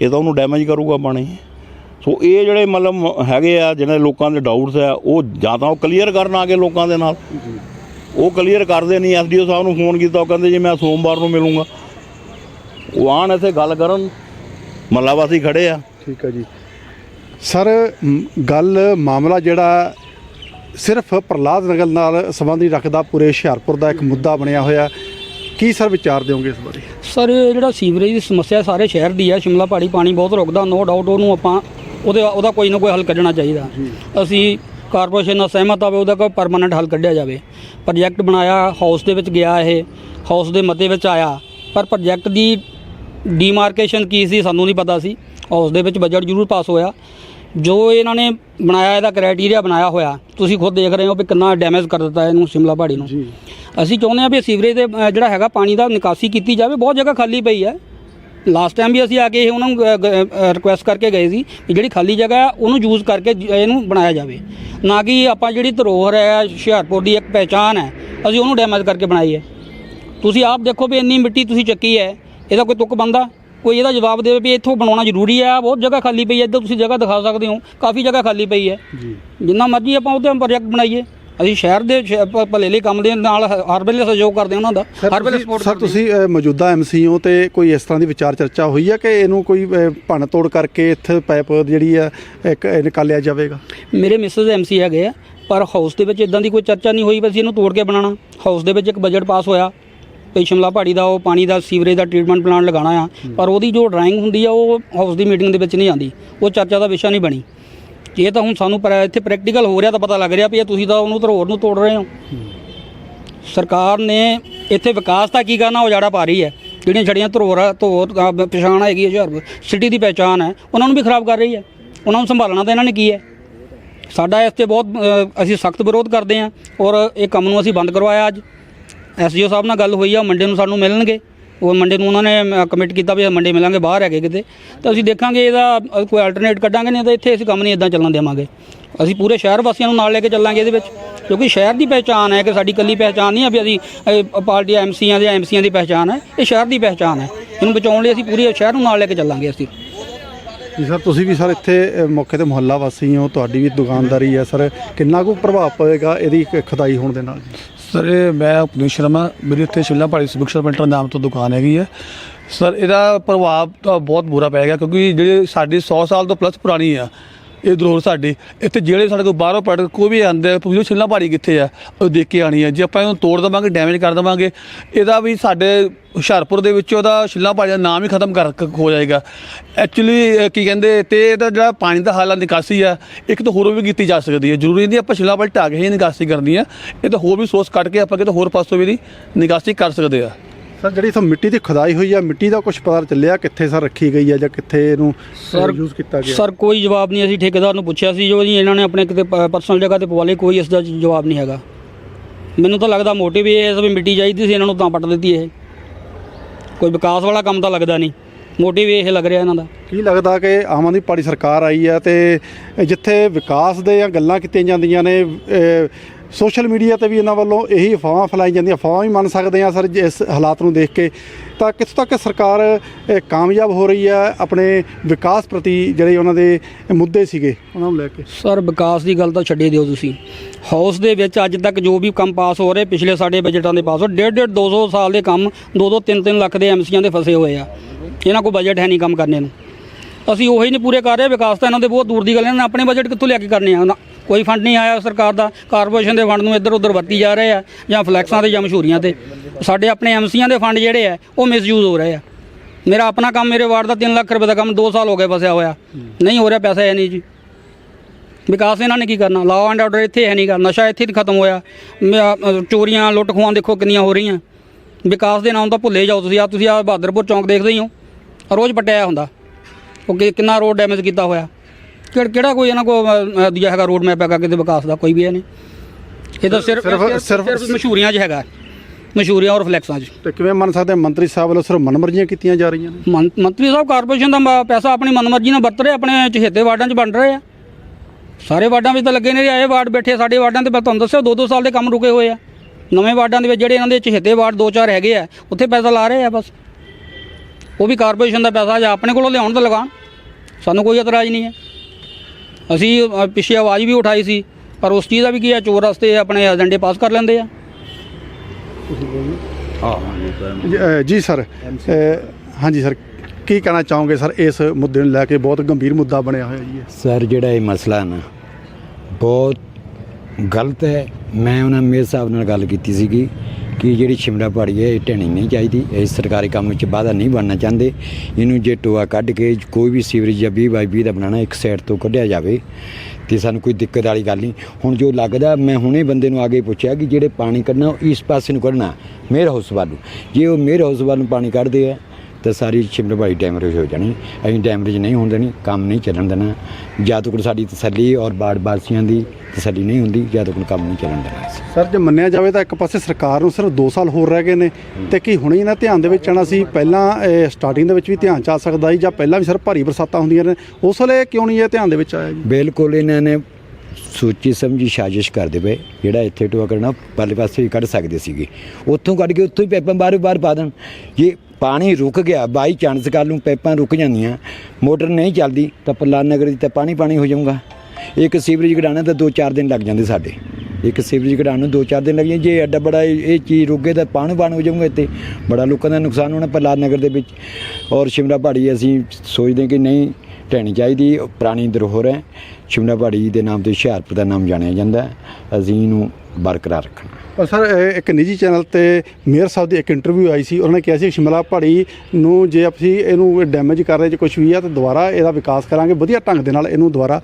ਇਹ ਤਾਂ ਉਹਨੂੰ ਡੈਮੇਜ ਕਰੂਗਾ ਪਾਣੀ। ਸੋ ਇਹ ਜਿਹੜੇ ਮਤਲਬ ਹੈਗੇ ਆ ਜਿਹੜੇ ਲੋਕਾਂ ਦੇ ਡਾਊਟਸ ਆ ਉਹ ਜਾਂ ਤਾਂ ਉਹ ਕਲੀਅਰ ਕਰਨ ਆ ਕੇ ਲੋਕਾਂ ਦੇ ਨਾਲ। ਉਹ ਕਲੀਅਰ ਕਰਦੇ ਨਹੀਂ ਐਸਡੀਓ ਸਾਹਿਬ ਨੂੰ ਫੋਨ ਕੀਤਾ ਉਹ ਕਹਿੰਦੇ ਜੀ ਮੈਂ ਸੋਮਵਾਰ ਨੂੰ ਮਿਲੂੰਗਾ। ਉਹ ਆਣ ਇੱਥੇ ਗੱਲ ਕਰਨ ਮੱਲਾਵਾਸੀ ਖੜੇ ਆ। ਠੀਕ ਹੈ ਜੀ। ਸਰ ਗੱਲ ਮਾਮਲਾ ਜਿਹੜਾ ਸਿਰਫ ਪ੍ਰਲਾਦ ਨਗਰ ਨਾਲ ਸੰਬੰਧੀ ਰੱਖਦਾ ਪੂਰੇ ਹੁਸ਼ਿਆਰਪੁਰ ਦਾ ਇੱਕ ਮੁੱਦਾ ਬਣਿਆ ਹੋਇਆ। ਕੀ ਸਰ ਵਿਚਾਰ ਦਿਓਗੇ ਇਸ ਬਾਰੇ? ਸਰ ਇਹ ਜਿਹੜਾ ਸੀਵਰੇਜ ਦੀ ਸਮੱਸਿਆ ਸਾਰੇ ਸ਼ਹਿਰ ਦੀ ਹੈ ਸ਼ਿਮਲਾ ਪਹਾੜੀ ਪਾਣੀ ਬਹੁਤ ਰੁਕਦਾ ਨੋ ਡਾਊਟ ਉਹਨੂੰ ਆਪਾਂ ਉਹਦੇ ਉਹਦਾ ਕੋਈ ਨਾ ਕੋਈ ਹੱਲ ਕੱਢਣਾ ਚਾਹੀਦਾ। ਅਸੀਂ ਕਾਰਪੋਰੇਸ਼ਨ ਨਾਲ ਸਹਿਮਤ ਆਵੇ ਉਹਦਾ ਕੋਈ ਪਰਮਾਨੈਂਟ ਹੱਲ ਕੱਢਿਆ ਜਾਵੇ। ਪ੍ਰੋਜੈਕਟ ਬਣਾਇਆ ਹਾਊਸ ਦੇ ਵਿੱਚ ਗਿਆ ਇਹ ਹਾਊਸ ਦੇ ਮੱਦੇ ਵਿੱਚ ਆਇਆ। ਪਰ ਪ੍ਰੋਜੈਕਟ ਦੀ ਡੀਮਾਰਕੇਸ਼ਨ ਕੀ ਸੀ ਸਾਨੂੰ ਨਹੀਂ ਪਤਾ ਸੀ। ਹਾਊਸ ਦੇ ਵਿੱਚ ਬਜਟ ਜ਼ਰੂਰ ਪਾਸ ਹੋਇਆ। ਜੋ ਇਹਨਾਂ ਨੇ ਬਣਾਇਆ ਇਹਦਾ ਕ੍ਰਾਈਟੇਰੀਆ ਬਣਾਇਆ ਹੋਇਆ। ਤੁਸੀਂ ਖੁਦ ਦੇਖ ਰਹੇ ਹੋ ਵੀ ਕਿੰਨਾ ਡੈਮੇਜ ਕਰ ਦਿੱਤਾ ਇਹਨੂੰ ਸ਼ਿਮਲਾ ਪਹਾੜੀ ਨੂੰ। ਅਸੀਂ ਚਾਹੁੰਦੇ ਹਾਂ ਵੀ ਸੀਵਰੇਜ ਦੇ ਜਿਹੜਾ ਹੈਗਾ ਪਾਣੀ ਦਾ ਨਿਕਾਸੀ ਕੀਤੀ ਜਾਵੇ। ਬਹੁਤ ਜਗ੍ਹਾ ਖਾਲੀ ਪਈ ਹੈ। ਲਾਸਟ ਟਾਈਮ ਵੀ ਅਸੀਂ ਆ ਕੇ ਇਹ ਉਹਨਾਂ ਨੂੰ ਰਿਕੁਐਸਟ ਕਰਕੇ ਗਏ ਸੀ ਕਿ ਜਿਹੜੀ ਖਾਲੀ ਜਗ੍ਹਾ ਹੈ ਉਹਨੂੰ ਯੂਜ਼ ਕਰਕੇ ਇਹਨੂੰ ਬਣਾਇਆ ਜਾਵੇ। ਨਾ ਕਿ ਆਪਾਂ ਜਿਹੜੀ ਧਰੋਹਰ ਹੈ ਹੁਸ਼ਿਆਰਪੁਰ ਦੀ ਇੱਕ ਪਹਿਚਾਨ ਹੈ ਅਸੀਂ ਉਹਨੂੰ ਡੈਮੇਜ ਕਰਕੇ ਬਣਾਈ ਹੈ। ਤੁਸੀਂ ਆਪ ਦੇਖੋ ਵੀ ਇੰਨੀ ਮਿੱਟੀ ਤੁਸੀਂ ਚੱਕੀ ਹੈ ਇਹਦਾ ਕੋਈ ਤੁੱਕ ਬੰਦਾ? ਕੋਈ ਇਹਦਾ ਜਵਾਬ ਦੇਵੇ ਵੀ ਇੱਥੋਂ ਬਣਾਉਣਾ ਜ਼ਰੂਰੀ ਹੈ ਬਹੁਤ ਜਗ੍ਹਾ ਖਾਲੀ ਪਈ ਹੈ ਇੱਧਰ ਤੁਸੀਂ ਜਗ੍ਹਾ ਦਿਖਾ ਸਕਦੇ ਹੋ ਕਾਫੀ ਜਗ੍ਹਾ ਖਾਲੀ ਪਈ ਹੈ। ਜਿੰਨਾ ਮਰਜ਼ੀ ਆਪਾਂ ਉਹਦੇ ਪ੍ਰੋਜੈਕਟ ਬਣਾਈਏ। ਅਸੀਂ ਸ਼ਹਿਰ ਦੇ ਸ਼- ਭ- ਭਲੇ ਲਈ ਕੰਮ ਦੇ ਨਾਲ ਹ- ਹਰ ਵੇਲੇ ਸਹਿਯੋਗ ਕਰਦੇ ਹਾਂ ਉਹਨਾਂ ਦਾ। ਹਰ ਵੇਲੇ ਸਪੋਰਟ ਸਰ ਤੁਸੀਂ ਅ, ਮੌਜੂਦਾ ਐਮਸੀ ਹੋ ਤੇ ਕੋਈ ਇਸ ਤਰ੍ਹਾਂ ਦੀ ਵਿਚਾਰ ਚਰਚਾ ਹੋਈ ਹੈ ਕਿ ਇਹਨੂੰ ਕੋਈ ਅ, ਭੰਨ ਤੋੜ ਕਰਕੇ ਇੱਥੇ ਪਾਈਪ ਜਿਹੜੀ ਆ ਇੱਕ ਨਿਕਾਲਿਆ ਜਾਵੇਗਾ? ਮੇਰੇ ਮਿਸਿਸ ਐਮਸੀ ਹੈਗੇ ਆ ਪਰ ਹਾਊਸ ਦੇ ਵਿੱਚ ਇਦਾਂ ਦੀ ਕੋਈ ਚਰਚਾ ਨਹੀਂ ਹੋਈ ਵੀ ਅਸੀਂ ਇਹਨੂੰ ਤੋੜ ਕੇ ਬਣਾਉਣਾ। ਹਾਊਸ ਦੇ ਵਿੱਚ ਇੱਕ ਬਜਟ ਪਾਸ ਹੋਇਆ। ਤੇ ਸ਼ਿਮਲਾ ਪਹਾੜੀ ਦਾ ਉਹ ਪਾਣੀ ਦਾ ਸੀਵਰੇਜ ਦਾ ਟ੍ਰੀਟਮੈਂਟ ਪਲਾਂਟ ਲਗਾਉਣਾ ਆ। ਪਰ ਉਹਦੀ ਜੋ ਡਰਾਇੰਗ ਹੁੰਦੀ ਆ ਉਹ ਹਾਊਸ ਦੀ ਮੀਟਿੰਗ ਦੇ ਵਿੱਚ ਨਹੀਂ ਆਉਂਦੀ। ਉਹ ਚਰਚਾ ਦਾ ਵਿਸ਼ਾ ਨਹੀਂ ਬਣੀ। ਇਹ ਤਾਂ ਹੁਣ ਸਾਨੂੰ ਪਰ ਇੱਥੇ ਪ੍ਰੈਕਟੀਕਲ ਹੋ ਰਿਹਾ ਤਾਂ ਪਤਾ ਲੱਗ ਰਿਹਾ ਵੀ ਇਹ ਤੁਸੀਂ ਤਾਂ ਉਹਨੂੰ ਧਰੋੜ ਨੂੰ ਤੋੜ ਰਹੇ ਹੋ। ਸਰਕਾਰ ਨੇ ਇੱਥੇ ਵਿਕਾਸ ਤਾਂ ਕੀ ਕਰਨਾ ਉਜਾੜਾ ਪਾ ਰਹੀ ਹੈ। ਜਿਹੜੀਆਂ ਛੜੀਆਂ ਧਰੋਰ ਧੋਰ ਪਛਾਣ ਹੈਗੀ ਹੈ ਹੁਸ਼ਿਆਰਪੁਰ ਸਿਟੀ ਦੀ ਪਹਿਚਾਣ ਹੈ, ਉਹਨਾਂ ਨੂੰ ਵੀ ਖਰਾਬ ਕਰ ਰਹੀ ਹੈ। ਉਹਨਾਂ ਨੂੰ ਸੰਭਾਲਣਾ ਤਾਂ ਇਹਨਾਂ ਨੇ ਕੀ ਹੈ? ਸਾਡਾ ਇਸ ਤੇ ਬਹੁਤ ਅਸੀਂ ਸਖਤ ਵਿਰੋਧ ਕਰਦੇ ਹਾਂ ਔਰ ਇਹ ਕੰਮ ਨੂੰ ਅਸੀਂ ਬੰਦ ਕਰਵਾਇਆ ਅੱਜ। ਐਸਜੀਓ ਸਾਹਿਬ ਨਾਲ ਗੱਲ ਹੋਈ ਆ ਮੰਡੇ ਨੂੰ ਸਾਨੂੰ ਮਿਲਣਗੇ। ਉਹ ਮੰਡੇ ਨੂੰ ਉਹਨਾਂ ਨੇ ਕਮਿਟ ਕੀਤਾ ਵੀ ਮੰਡੇ ਮਿਲਾਂਗੇ, ਬਾਹਰ ਹੈਗੇ ਕਿਤੇ। ਤਾਂ ਅਸੀਂ ਦੇਖਾਂਗੇ ਇਹਦਾ ਕੋਈ ਆਲਟਰਨੇਟ ਕੱਢਾਂਗੇ ਨਹੀਂ ਤਾਂ ਇੱਥੇ ਅਸੀਂ ਕੰਮ ਨਹੀਂ ਇਦਾਂ ਚੱਲਣ ਦੇਵਾਂਗੇ। ਅਸੀਂ ਪੂਰੇ ਸ਼ਹਿਰ ਵਾਸੀਆਂ ਨੂੰ ਨਾਲ ਲੈ ਕੇ ਚੱਲਾਂਗੇ ਇਹਦੇ ਵਿੱਚ। ਕਿਉਂਕਿ ਸ਼ਹਿਰ ਦੀ ਪਹਿਚਾਣ ਹੈ ਕਿ ਸਾਡੀ ਕੱਲੀ ਪਹਿਚਾਣ ਨਹੀਂ ਹੈ ਵੀ ਅਸੀਂ ਇਹ ਪਾਰਟੀ ਐਮਸੀਆਂ ਦੇ ਐਮਸੀਆਂ ਦੀ ਪਹਿਚਾਣ ਹੈ। ਇਹ ਸ਼ਹਿਰ ਦੀ ਪਹਿਚਾਣ ਹੈ। ਇਹਨੂੰ ਬਚਾਉਣ ਲਈ ਅਸੀਂ ਪੂਰੇ ਸ਼ਹਿਰ ਨੂੰ ਨਾਲ ਲੈ ਕੇ ਚੱਲਾਂਗੇ ਅਸੀਂ। ਜੀ ਸਰ, ਤੁਸੀਂ ਵੀ ਸਰ ਇੱਥੇ ਮੌਕੇ ਤੇ ਮੁਹੱਲਾ ਵਾਸੀ ਹੋ। ਤੁਹਾਡੀ ਵੀ ਦੁਕਾਨਦਾਰੀ ਹੈ ਸਰ। ਕਿੰਨਾ ਕੁ ਪ੍ਰਭਾਵ ਪਵੇਗਾ ਇਹਦੀ ਖਦਾਈ ਹੋਣ ਦੇ ਨਾਲ? ਸਰ, ਇਹ ਮੈਂ ਉਪਨੇਸ਼ ਸ਼ਰਮਾ, ਮੇਰੀ ਇੱਥੇ ਸ਼ਿਮਲਾ ਪਹਾੜੀ ਬੁੱਕ ਸ਼ਾਪ ਨਾਮ ਤੋਂ ਦੁਕਾਨ ਹੈਗੀ ਹੈ। ਸਰ, ਇਹਦਾ ਪ੍ਰਭਾਵ ਤਾਂ ਬਹੁਤ ਬੁਰਾ ਪੈ ਗਿਆ ਕਿਉਂਕਿ ਜਿਹੜੇ ਸਾਡੀ 100 ਸਾਲ ਤੋਂ ਪਲੱਸ ਪੁਰਾਣੀ ਆ ਇਹ ਧਰੋਹਰ ਸਾਡੀ। ਇੱਥੇ ਜਿਹੜੇ ਸਾਡੇ ਕੋਲ ਬਾਹਰੋਂ ਪੜ ਕੋਈ ਵੀ ਆਂਦੇ ਆ ਪੁੱਛੋ ਛਿੱਲਾਂ ਪਹਾੜੀ ਕਿੱਥੇ ਆ? ਉਹ ਦੇਖ ਕੇ ਆਣੀ ਹੈ ਜੇ ਆਪਾਂ ਇਹਨੂੰ ਤੋੜ ਦੇਵਾਂਗੇ ਡੈਮੇਜ ਕਰ ਦੇਵਾਂਗੇ, ਇਹਦਾ ਵੀ ਸਾਡੇ ਹੁਸ਼ਿਆਰਪੁਰ ਦੇ ਵਿੱਚ ਉਹਦਾ ਛਿੱਲਾਂ ਪਹਾੜੀ ਦਾ ਨਾਮ ਹੀ ਖਤਮ ਕਰ ਹੋ ਜਾਏਗਾ। ਐਕਚੁਅਲੀ ਕੀ ਕਹਿੰਦੇ, ਤੇ ਇਹਦਾ ਜਿਹੜਾ ਪਾਣੀ ਦਾ ਹਾਲ ਆ, ਨਿਕਾਸੀ ਆ, ਇੱਕ ਤਾਂ ਹੋਰ ਵੀ ਕੀਤੀ ਜਾ ਸਕਦੀ ਹੈ ਜ਼ਰੂਰੀ ਨਹੀਂ ਆਪਾਂ ਛਿੱਲਾਂ ਪਹਾੜੀ ਢਾਹ ਕੇ ਹੀ ਨਿਕਾਸੀ ਕਰਨੀ ਆ। ਇਹ ਤਾਂ ਹੋਰ ਵੀ ਸੋਰਸ ਕੱਢ ਕੇ ਆਪਾਂ ਕਿਤੇ ਹੋਰ ਪਾਸੋਂ ਵੀ ਦੀ ਨਿਕਾਸੀ ਕਰ ਸਕਦੇ ਆ। ਸਰ ਜਿਹੜੀ ਇਥੋਂ ਮਿੱਟੀ ਦੀ ਖੁਦਾਈ ਹੋਈ ਆ ਮਿੱਟੀ ਦਾ ਕੁਝ ਪਤਾ ਚੱਲਿਆ ਕਿੱਥੇ ਸਰ ਰੱਖੀ ਗਈ ਹੈ ਜਾਂ ਕਿੱਥੇ ਇਹਨੂੰ ਸਰ ਯੂਜ਼ ਕੀਤਾ ਗਿਆ? ਸਰ ਕੋਈ ਜਵਾਬ ਨਹੀਂ ਅਸੀਂ ਠੇਕੇਦਾਰ ਨੂੰ ਪੁੱਛਿਆ ਸੀ ਜੋ ਜੀ ਇਹਨਾਂ ਨੇ ਆਪਣੇ ਕਿਤੇ ਪਰਸਨਲ ਜਗ੍ਹਾ ਤੇ ਪਵਾ ਲਏ ਕੋਈ ਇਸ ਦਾ ਜਵਾਬ ਨਹੀਂ ਹੈਗਾ। ਮੈਨੂੰ ਤਾਂ ਲੱਗਦਾ ਮੋਟਿਵ ਇਹ ਹੈ ਵੀ ਮਿੱਟੀ ਚਾਹੀਦੀ ਸੀ ਇਹਨਾਂ ਨੂੰ ਤਾਂ ਪੱਟ ਦਿੱਤੀ ਇਹ। ਕੋਈ ਵਿਕਾਸ ਵਾਲਾ ਕੰਮ ਤਾਂ ਲੱਗਦਾ ਨਹੀਂ। ਮੋਟਿਵ ਇਹ ਲੱਗ ਰਿਹਾ ਇਹਨਾਂ ਦਾ। ਕੀ ਲੱਗਦਾ ਕਿ ਆਮ ਆਦਮੀ ਪਾਰਟੀ ਸਰਕਾਰ ਆਈ ਹੈ ਤੇ ਜਿੱਥੇ ਵਿਕਾਸ ਦੇ ਜਾਂ ਗੱਲਾਂ ਕੀਤੀਆਂ ਜਾਂਦੀਆਂ ਨੇ ਸੋਸ਼ਲ ਮੀਡੀਆ ਤੇ ਵੀ ਇਹਨਾਂ ਵੱਲੋਂ ਇਹੀ ਅਫਵਾਹਾਂ ਫੈਲਾਈ ਜਾਂਦੀਆਂ ਅਫਵਾਹਾਂ ਵੀ ਮੰਨ ਸਕਦੇ ਆ ਸਰ ਇਸ ਹਾਲਾਤ ਨੂੰ ਦੇਖ ਕੇ। ਤਾਂ ਕਿੱਥੋਂ ਤੱਕ ਸਰਕਾਰ ਕਾਮਯਾਬ ਹੋ ਰਹੀ ਹੈ ਆਪਣੇ ਵਿਕਾਸ ਪ੍ਰਤੀ ਜਿਹੜੇ ਉਹਨਾਂ ਦੇ ਮੁੱਦੇ ਸੀਗੇ ਉਹਨਾਂ ਨੂੰ ਲੈ ਕੇ? ਸਰ ਵਿਕਾਸ ਦੀ ਗੱਲ ਤਾਂ ਛੱਡੇ ਦਿਓ ਤੁਸੀਂ। ਹਾਊਸ ਦੇ ਵਿੱਚ ਅੱਜ ਤੱਕ ਜੋ ਵੀ ਕੰਮ ਪਾਸ ਹੋ ਰਹੇ ਪਿਛਲੇ ਸਾਡੇ ਬਜਟਾਂ ਦੇ ਪਾਸ ਹੋ ਡੇਢ ਡੇਢ 200 ਸਾਲ ਦੇ ਕੰਮ 2-2 3-3 ਲੱਖ ਦੇ ਐਮਸੀਆਂ ਦੇ ਫਸੇ ਹੋਏ ਆ। ਇਹਨਾਂ ਕੋਲ ਬਜਟ ਹੈ ਨਹੀਂ ਕੰਮ ਕਰਨੇ ਨੂੰ। ਅਸੀਂ ਉਹੀ ਨਹੀਂ ਪੂਰੇ ਕਰ ਰਹੇ, ਵਿਕਾਸ ਤਾਂ ਇਹਨਾਂ ਦੇ ਬਹੁਤ ਦੂਰ ਦੀ ਗੱਲ ਹੈ। ਇਹਨਾਂ ਆਪਣੇ ਬਜਟ ਕਿੱਥੋਂ ਲੈ ਕੇ ਕਰਨੇ ਆ? ਕੋਈ ਫੰਡ ਨਹੀਂ ਆਇਆ ਸਰਕਾਰ ਦਾ। ਕਾਰਪੋਰੇਸ਼ਨ ਦੇ ਫੰਡ ਨੂੰ ਇੱਧਰ ਉੱਧਰ ਵਰਤੀ ਜਾ ਰਹੇ ਆ, ਜਾਂ ਫਲੈਕਸਾਂ ਤੇ ਜਾਂ ਮਸ਼ਹੂਰੀਆਂ ਤੇ। ਸਾਡੇ ਆਪਣੇ ਐਮਸੀਆਂ ਦੇ ਫੰਡ ਜਿਹੜੇ ਆ, ਉਹ ਮਿਸਯੂਜ਼ ਹੋ ਰਹੇ ਆ। ਮੇਰਾ ਆਪਣਾ ਕੰਮ, ਮੇਰੇ ਵਾਰਡ ਦਾ 3 ਲੱਖ ਰੁਪਏ ਦਾ ਕੰਮ 2 ਸਾਲ ਹੋ ਗਏ ਫਸਿਆ ਹੋਇਆ। ਨਹੀਂ ਹੋ ਰਿਹਾ, ਪੈਸਾ ਹੈ ਨਹੀਂ ਜੀ। ਵਿਕਾਸ ਇਹਨਾਂ ਨੇ ਕੀ ਕਰਨਾ? ਲਾਅ ਐਂਡ ਆਰਡਰ ਇੱਥੇ ਹੈ ਨਹੀਂ ਗਾ। ਨਸ਼ਾ ਇੱਥੇ ਨਹੀਂ ਖਤਮ ਹੋਇਆ। ਮ- ਚੋਰੀਆਂ ਲੁੱਟ ਖੋਹਾਂ ਦੇਖੋ ਕਿੰਨੀਆਂ ਹੋ ਰਹੀਆਂ। ਵਿਕਾਸ ਦੇ ਨਾਮ ਤਾਂ ਭੁੱਲੇ ਜਾਓ ਤੁਸੀਂ। ਆ ਤੁਸੀਂ ਆ ਬਹਾਦਰਪੁਰ ਚੌਂਕ ਦੇਖਦੇ ਹੀ ਹੋ। ਰੋਜ਼ ਪਟਿਆ ਹੁੰਦਾ। ਉਹ ਕਿ- ਕਿੰਨਾ ਰੋਡ ਡੈਮੇਜ ਕੀਤਾ ਹੋਇਆ। ਕਿਹੜਾ ਕਿਹੜਾ ਕੋਈ ਇਹਨਾਂ ਕੋ ਦਿਆ ਹੈਗਾ ਰੋਡ ਮੈਪ ਹੈਗਾ ਕਿਤੇ ਵਿਕਾਸ ਦਾ ਕੋਈ ਵੀ ਹੈ ਨਹੀਂ। ਇਹ ਤਾਂ ਸਿਰਫ ਸਿਰਫ- ਸਿਰਫ ਮਸ਼ਹੂਰੀਆਂ 'ਚ ਹੈਗਾ। ਮਸ਼ਹੂਰੀਆਂ ਔਰ ਫਲੈਕਸਾਂ 'ਚ। ਤੇ ਕਿਵੇਂ ਮੰਨ ਸਕਦੇ ਹਾਂ ਮੰਤਰੀ ਸਾਹਿਬ ਵੱਲੋਂ ਸਿਰਫ ਮਨਮਰਜ਼ੀਆਂ ਕੀਤੀਆਂ ਜਾ ਰਹੀਆਂ ਨੇ? ਮੰ- ਮੰਤਰੀ ਸਾਹਿਬ ਕਾਰਪੋਰੇਸ਼ਨ ਦਾ ਮ- ਪੈਸਾ ਆਪਣੀ ਮਨਮਰਜ਼ੀ ਨਾਲ ਵਰਤ ਰਹੇ ਆਪਣੇ ਚਹੇਤੇ ਵਾਰਡਾਂ 'ਚ ਵੰਡ ਰਹੇ ਆ। ਸਾਰੇ ਵਾਰਡਾਂ ਵਿੱਚ ਤਾਂ ਲੱਗੇ ਨੇ ਆਏ ਵਾਰਡ ਬੈਠੇ ਸਾਡੇ ਵਾਰਡਾਂ ਤੇ ਮੈਂ ਤੁਹਾਨੂੰ ਦੱਸਿਆ ਦੋ ਦੋ ਸਾਲ ਦੇ ਕੰਮ ਰੁਕੇ ਹੋਏ ਆ। ਨਵੇਂ ਵਾਰਡਾਂ ਦੇ ਵਿੱਚ ਜਿਹੜੇ ਇਹਨਾਂ ਦੇ ਚਹੇਤੇ ਵਾਰਡ ਦੋ ਚਾਰ ਹੈਗੇ ਆ ਉੱਥੇ ਪੈਸਾ ਲਾ ਰਹੇ ਆ ਬਸ। ਉਹ ਵੀ ਕਾਰਪੋਰੇਸ਼ਨ ਦਾ ਪੈਸਾ ਜਾਂ ਆਪਣੇ ਕੋਲੋਂ ਲਿਆਉਣ ਤਾਂ ਲਗਾਉਣ ਸਾਨੂੰ ਕੋਈ ਇਤਰਾਜ਼ ਨਹੀਂ ਹੈ। ਅਸੀਂ ਪਿੱਛੇ ਆਵਾਜ਼ ਵੀ ਉਠਾਈ ਸੀ ਪਰ ਉਸ ਚੀਜ਼ ਦਾ ਵੀ ਕੀ ਹੈ ਚੋਰ ਰਸਤੇ ਆਪਣੇ ਏਜੰਡੇ ਪਾਸ ਕਰ ਲੈਂਦੇ ਆ। ਜੀ, ਸਰ ਹਾਂਜੀ ਸਰ ਕੀ ਕਹਿਣਾ ਚਾਹੋਗੇ ਸਰ ਇਸ ਮੁੱਦੇ ਨੂੰ ਲੈ ਕੇ ਬਹੁਤ ਗੰਭੀਰ ਮੁੱਦਾ ਬਣਿਆ ਹੋਇਆ ਜੀ ਸਰ ਜਿਹੜਾ ਇਹ ਮਸਲਾ ਨਾ ਬਹੁਤ ਗਲਤ ਹੈ। ਮੈਂ ਉਹਨਾਂ ਮੇਰੇ ਹਿਸਾਬ ਨਾਲ ਗੱਲ ਕੀਤੀ ਸੀਗੀ। ਕਿ ਜਿਹੜੀ ਸ਼ਿਮਲਾ ਪਹਾੜੀ ਹੈ, ਇਹ ਢਹਿਣੀ ਨਹੀਂ ਚਾਹੀਦੀ। ਇਹ ਸਰਕਾਰੀ ਕੰਮ ਵਿੱਚ ਵਾਧਾ ਨਹੀਂ ਬਣਨਾ ਚਾਹੁੰਦੇ। ਇਹਨੂੰ ਜੇ ਟੋਆ ਕੱਢ ਕੇ ਕੋਈ ਵੀ ਸੀਵਰੇਜ ਜਾਂ 20 ਬਾਈ 20 ਦਾ ਬਣਾਉਣਾ ਇੱਕ ਸਾਈਡ ਤੋਂ ਕੱਢਿਆ ਜਾਵੇ, ਤੇ ਸਾਨੂੰ ਕੋਈ ਦਿੱਕਤ ਵਾਲੀ ਗੱਲ ਨਹੀਂ। ਹੁਣ ਜੋ ਲੱਗਦਾ, ਮੈਂ ਹੁਣੇ ਬੰਦੇ ਨੂੰ ਆਗੇ ਪੁੱਛਿਆ ਕਿ ਜਿਹੜੇ ਪਾਣੀ ਕੱਢਣਾ, ਉਹ ਇਸ ਪਾਸੇ ਨੂੰ ਕੱਢਣਾ। ਮੇਰ ਹਾਊਸ ਵੱਲ ਨੂੰ। ਜੇ ਉਹ ਮੇਰ ਹਾਊਸ ਵੱਲ ਨੂੰ ਪਾਣੀ ਕੱਢਦੇ ਆ ਤਾਂ ਸਾਰੀ ਸ਼ਿਮਲਾ ਪਹਾੜੀ ਡੈਮੇਜ ਹੋ ਜਾਣੀ। ਅਸੀਂ ਡੈਮੇਜ ਨਹੀਂ ਹੋਣ ਦੇਣੀ ਕੰਮ ਨਹੀਂ ਚੱਲਣ ਦੇਣਾ। ਜਦ ਤੱਕ ਸਾਡੀ ਤਸੱਲੀ ਔਰ ਬਾੜ ਬਾਸੀਆਂ ਦੀ ਤਸੱਲੀ ਨਹੀਂ ਹੁੰਦੀ ਜਦ ਤੱਕ ਕੰਮ ਨਹੀਂ ਚੱਲਣ ਦੇਣਾ ਸਰ ਜੇ ਮੰਨਿਆ ਜਾਵੇ ਤਾਂ ਇੱਕ ਪਾਸੇ ਸਰਕਾਰ ਨੂੰ ਸਿਰਫ 2 ਸਾਲ ਹੋਰ ਰਹਿ ਗਏ ਨੇ ਤੇ ਕੀ ਹੁਣੇ ਇਹਨਾਂ ਧਿਆਨ ਦੇ ਵਿੱਚ ਆਣਾ ਸੀ? ਪਹਿਲਾਂ ਸਟਾਰਟਿੰਗ ਦੇ ਵਿੱਚ ਵੀ ਧਿਆਨ ਚ ਆ ਸਕਦਾ ਸੀ ਜਾਂ ਪਹਿਲਾਂ ਵੀ ਸਰ ਭਾਰੀ ਬਰਸਾਤਾਂ ਹੁੰਦੀਆਂ ਨੇ? ਉਸ ਵੇਲੇ ਕਿਉਂ ਨਹੀਂ ਇਹ ਧਿਆਨ ਦੇ ਵਿੱਚ ਆਇਆ ਜੀ? ਬਿਲਕੁਲ ਇਹਨਾਂ ਨੇ ਸੋਚੀ ਸਮਝੀ ਸਾਜ਼ਿਸ਼ ਕਰਦੇ ਪਏ ਜਿਹੜਾ ਇੱਥੇ ਟੋਆ ਕਰਨਾ ਪਰਲੇ ਪਾਸੇ ਵੀ ਕੱਢ ਸਕਦੇ ਸੀਗੇ। ਉੱਥੋਂ ਕੱਢ ਕੇ ਉੱਥੋਂ ਹੀ ਪੈਪਾਂ ਬਾਹਰ ਬਾਹਰ ਪਾ ਦੇਣ। ਜੇ ਪਾਣੀ ਰੁਕ ਗਿਆ, ਬਾਈ ਚਾਂਸ ਕੱਲ ਨੂੰ ਪੈਪਾਂ ਰੁਕ ਜਾਂਦੀਆਂ। ਮੋਟਰ ਨਹੀਂ ਚੱਲਦੀ, ਤਾਂ ਪਲਾਨ ਨਗਰ ਦੀ ਤਾਂ ਪਾਣੀ ਪਾਣੀ ਹੋ ਜਾਊਗਾ। ਇੱਕ ਸੀਵਰੇਜ ਕਢਾਉਣਾ ਤਾਂ 2-4 ਦਿਨ ਲੱਗ ਜਾਂਦੇ ਸਾਡੇ। ਇੱਕ ਸੀਵਰੇਜ ਕਢਾਉਣ ਨੂੰ 2-4 ਦਿਨ ਲੱਗ ਜਾਂਦੇ। ਜੇ ਐਡਾ ਬੜਾ ਇਹ ਚੀਜ਼ ਰੁਕ ਤਾਂ ਪਾਣੀ ਪਾਣੀ ਹੋ ਜਾਊਗਾ ਇੱਥੇ। ਬੜਾ ਲੋਕਾਂ ਦਾ ਨੁਕਸਾਨ ਹੋਣਾ ਪਲਾਨ ਨਗਰ ਦੇ ਵਿੱਚ। ਔਰ ਸ਼ਿਮਲਾ ਪਹਾੜੀ ਅਸੀਂ ਸੋਚਦੇ ਕਿ ਨਹੀਂ ਢਹਿਣੀ ਚਾਹੀਦੀ। ਪੁਰਾਣੀ ਧਰੋਹਰ ਹੈ। ਸ਼ਿਮਲਾ ਪਹਾੜੀ ਦੇ ਨਾਮ 'ਤੇ ਹੁਸ਼ਿਆਰਪੁਰ ਦਾ ਨਾਮ ਜਾਣਿਆ ਜਾਂਦਾ ਅਸੀਂ ਇਹਨੂੰ ਬਰਕਰਾਰ ਰੱਖਣਾ। ਪਰ ਸਰ ਇੱਕ ਨਿੱਜੀ ਚੈਨਲ ਤੇ ਮੇਅਰ ਸਾਹਿਬ ਦੀ ਇੱਕ ਇੰਟਰਵਿਊ ਆਈ ਸੀ। ਉਹਨਾਂ ਨੇ ਕਿਹਾ ਸੀ, ਸ਼ਿਮਲਾ ਪਹਾੜੀ ਨੂੰ ਜੇ ਅਸੀਂ ਇਹਨੂੰ ਡੈਮੇਜ ਕਰ ਰਹੇ ਜੇ ਕੁਝ ਵੀ ਆ, ਤਾਂ ਦੁਬਾਰਾ ਇਹਦਾ ਵਿਕਾਸ ਕਰਾਂਗੇ। ਵਧੀਆ ਢੰਗ ਦੇ ਨਾਲ ਇਹਨੂੰ ਦੁਬਾਰਾ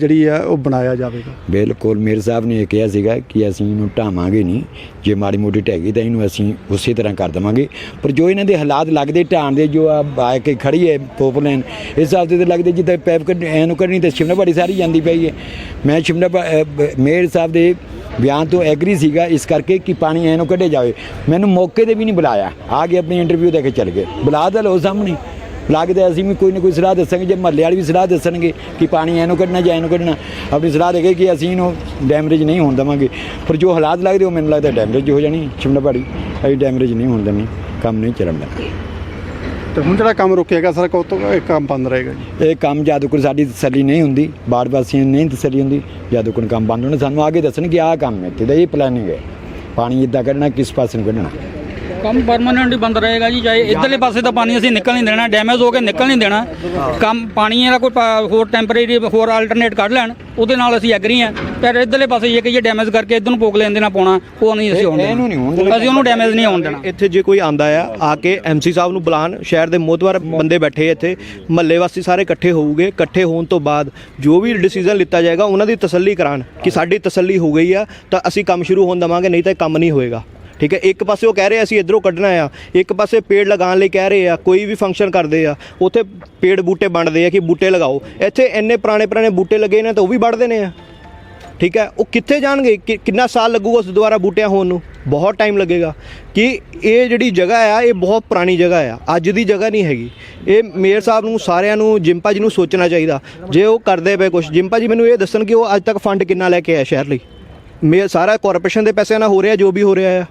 ਜਿਹੜੀ ਆ, ਉਹ ਬਣਾਇਆ ਜਾਵੇਗਾ। ਬਿਲਕੁਲ, ਮੇਅਰ ਸਾਹਿਬ ਨੇ ਇਹ ਕਿਹਾ ਸੀਗਾ ਕਿ ਅਸੀਂ ਇਹਨੂੰ ਢਾਵਾਂਗੇ ਨਹੀਂ। ਜੇ ਮਾੜੀ ਮੋਟੀ ਢਹਿ ਤਾਂ ਇਹਨੂੰ ਅਸੀਂ ਉਸੇ ਤਰ੍ਹਾਂ ਕਰ ਦੇਵਾਂਗੇ। ਪਰ ਜੋ ਇਹਨਾਂ ਦੇ ਹਾਲਾਤ ਲੱਗਦੇ, ਢਾਣ ਦੇ, ਜੋ ਆ ਆ ਕੇ ਖੜੀ ਹੈ ਪੋਪਲੈਨ ਇਸ ਹਿਸਾਬ 'ਤੇ ਲੱਗਦੇ, ਜਿੱਦਾਂ ਪੈਪ ਕੱਢ, ਐਨੂੰ ਕੱਢਣੀ ਤੇ ਸ਼ਿਮਲਾ ਪਹਾੜੀ ਸਾਰੀ ਜਾਂਦੀ ਪਈ ਹੈ। ਮੈਂ ਸ਼ਿਮਲਾ ਪਾ- ਮੇਅਰ ਸਾਹਿਬ ਦੇ ਬਿਆਨ ਤੋਂ ਐਗਰੀ ਸੀਗਾ ਇਸ ਕਰਕੇ ਕਿ ਪਾਣੀ ਐਨੂੰ ਕੱਢੇ ਜਾਵੇ। ਮੈਨੂੰ ਮੌਕੇ ਤੇ ਵੀ ਨਹੀਂ ਬੁਲਾਇਆ। ਆ ਕੇ ਆਪਣੀ ਇੰਟਰਵਿਊ ਦੇ ਕੇ ਚਲ ਗਏ। ਬੁਲਾ ਦੇ ਲਓ ਸਾਹਮਣੇ। ਲੱਗਦਾ ਅਸੀਂ ਵੀ ਕੋਈ ਨਾ ਕੋਈ ਸਲਾਹ ਦੱਸਾਂਗੇ। ਜੇ ਮਹੱਲੇ ਵਾਲੇ ਵੀ ਸਲਾਹ ਦੱਸਣਗੇ ਕਿ ਪਾਣੀ ਐਨੂੰ ਕੱਢਣਾ ਜਾਂ ਐਨੂੰ ਕੱਢਣਾ, ਆਪਣੀ ਸਲਾਹ ਦੇ ਕੇ ਕਿ ਅਸੀਂ ਇਹਨੂੰ ਡੈਮੇਜ ਨਹੀਂ ਹੋਣ ਦੇਵਾਂਗੇ। ਪਰ ਜੋ ਹਾਲਾਤ ਲੱਗਦੇ ਉਹ ਮੈਨੂੰ ਲੱਗਦਾ ਡੈਮੇਜ ਹੋ ਜਾਣੀ। ਸ਼ਿਮਲਾ ਪਹਾੜੀ ਅਸੀਂ ਡੈਮੇਜ ਨਹੀਂ ਹੋਣ ਦੇਣੀ। ਕੰਮ ਨਹੀਂ ਚੱਲਣ ਦੇਣਾ। ਤੇ ਹੁਣ ਜਿਹੜਾ ਕੰਮ ਰੁਕਿਆਗਾ ਸਰ, ਕਦੋਂ ਤੋਂ ਇਹ ਕੰਮ ਬੰਦ ਰਹੇਗਾ ਜੀ? ਇਹ ਕੰਮ ਜਦੋਂ ਕੋਲ ਸਾਡੀ ਤਸੱਲੀ ਨਹੀਂ ਹੁੰਦੀ ਬਾੜ ਵਾਸੀਆਂ ਨੂੰ ਨਹੀਂ ਤਸੱਲੀ ਹੁੰਦੀ ਜਦੋਂ ਕੋਲ ਕੰਮ ਬੰਦ ਹੋਣਾ ਸਾਨੂੰ ਆਗੇ ਦੱਸਣ ਕਿ ਆਹ ਕੰਮ ਹੈ ਤੇ ਦਾ, ਇਹ ਪਲਾਨਿੰਗ ਹੈ। ਪਾਣੀ ਇੱਦਾਂ ਕੱਢਣਾ, ਕਿਸ ਪਾਸੇ ਨੂੰ ਕੱਢਣਾ। ਕੰਮ ਪਰਮਾਨੈਂਟ ਹੀ ਬੰਦ ਰਹੇਗਾ ਜੀ ਚਾਹੇ ਇਧਰਲੇ ਪਾਸੇ ਤਾਂ ਪਾਣੀ ਅਸੀਂ ਨਿਕਲ ਨਹੀਂ ਦੇਣਾ ਡੈਮੇਜ ਹੋ ਕੇ ਨਿਕਲ ਨਹੀਂ ਦੇਣਾ। ਕੰਮ ਪਾਣੀ ਇਹਦਾ ਕੋਈ ਪਾ- ਹੋਰ ਟੈਂਪਰੇਰੀ ਹੋਰ ਆਲਟਰਨੇਟ ਕੱਢ ਲੈਣ ਉਹਦੇ ਨਾਲ ਅਸੀਂ ਐਗਰੀ ਆ ਪਰ ਇਧਰਲੇ ਪਾਸੇ ਇਹ ਕਹੀਏ ਡੈਮੇਜ ਕਰਕੇ ਇਧਰ ਨੂੰ ਪੋਕ ਲੈਣ ਦੇਣਾ ਪਾਉਣਾ ਉਹ ਨਹੀਂ ਅਸੀਂ ਹੋਣ ਇਹਨੂੰ ਨਹੀਂ ਹੋਣ ਦੇਣਾ। ਅਸੀਂ ਉਹਨੂੰ ਡੈਮੇਜ ਨਹੀਂ ਹੋਣ ਦੇਣਾ। ਇੱਥੇ ਜੇ ਕੋਈ ਆਂਦਾ ਆ ਆ ਕੇ ਐਮਸੀ ਸਾਹਿਬ ਨੂੰ ਬੁਲਾਣ ਸ਼ਹਿਰ ਦੇ ਮੋਤਵਾਰ ਬੰਦੇ ਬੈਠੇ ਇੱਥੇ ਮਹੱਲੇ ਵਾਸੀ ਸਾਰੇ ਇਕੱਠੇ ਹੋਊਗੇ ਇਕੱਠੇ ਹੋਣ ਤੋਂ ਬਾਅਦ ਜੋ ਵੀ ਡਿਸੀਜਨ ਲਿੱਤਾ ਜਾਏਗਾ ਉਹਨਾਂ ਦੀ ਤਸੱਲੀ ਕਰਾਣ ਕਿ ਸਾਡੀ ਤਸੱਲੀ ਹੋ ਗਈ ਆ ਤਾਂ ਅਸੀਂ ਕੰਮ ਸ਼ੁਰੂ ਹੋਣ ਦੇਵਾਂਗੇ ਨਹੀਂ ਤਾਂ ਇਹ ਕੰਮ ਨਹੀਂ ਹੋਏਗਾ। ਠੀਕ ਹੈ, ਇੱਕ ਪਾਸੇ ਉਹ ਕਹਿ ਰਹੇ ਅਸੀਂ ਇਧਰੋਂ ਕੱਢਣਾ ਆ, ਇੱਕ ਪਾਸੇ ਪੇੜ ਲਗਾਉਣ ਲਈ ਕਹਿ ਰਹੇ ਆ, ਕੋਈ ਵੀ ਫੰਕਸ਼ਨ ਕਰਦੇ ਆ, ਉੱਥੇ ਪੇੜ ਬੂਟੇ ਬਣਦੇ ਆ ਕਿ ਬੂਟੇ ਲਗਾਓ। ਇੱਥੇ ਇੰਨੇ ਪੁਰਾਣੇ ਪੁਰਾਣੇ ਬੂਟੇ ਲੱਗੇ ਨੇ ਤਾਂ ਉਹ ਵੀ ਵੱਢਦੇ ਨੇ ਆ। ਠੀਕ ਹੈ, ਉਹ ਕਿੱਥੇ ਜਾਣਗੇ? ਕਿ- ਕਿੰਨਾ ਸਾਲ ਲੱਗੂਗਾ ਉਸ ਦੁਆਰਾ ਬੂਟਿਆਂ ਹੋਣ ਨੂੰ? ਬਹੁਤ ਟਾਈਮ ਲੱਗੇਗਾ। ਕਿ ਇਹ ਜਿਹੜੀ ਜਗ੍ਹਾ ਆ, ਇਹ ਬਹੁਤ ਪੁਰਾਣੀ ਜਗ੍ਹਾ ਆ। ਅੱਜ ਦੀ ਜਗ੍ਹਾ ਨਹੀਂ ਹੈਗੀ। ਇਹ ਮੇਅਰ ਸਾਹਿਬ ਨੂੰ, ਸਾਰਿਆਂ ਨੂੰ, ਜਿੰਪਾ ਜੀ ਨੂੰ ਸੋਚਣਾ ਚਾਹੀਦਾ। ਜੇ ਉਹ ਕਰਦੇ ਪਏ ਕੁਝ ਜਿੰਪਾ ਜੀ ਮੈਨੂੰ ਇਹ ਦੱਸਣ ਕਿ ਉਹ ਅੱਜ ਤੱਕ ਫੰਡ ਕਿੰਨਾ ਲੈ ਕੇ ਆਇਆ ਸ਼ਹਿਰ ਲਈ? ਮੇਅਰ, ਸਾਰਾ ਕਾਰਪੋਰੇਸ਼ਨ ਦੇ ਪੈਸਿਆਂ ਨਾਲ ਹੋ ਰਿਹਾ, ਜੋ ਵੀ ਹੋ ਰਿਹਾ ਆ।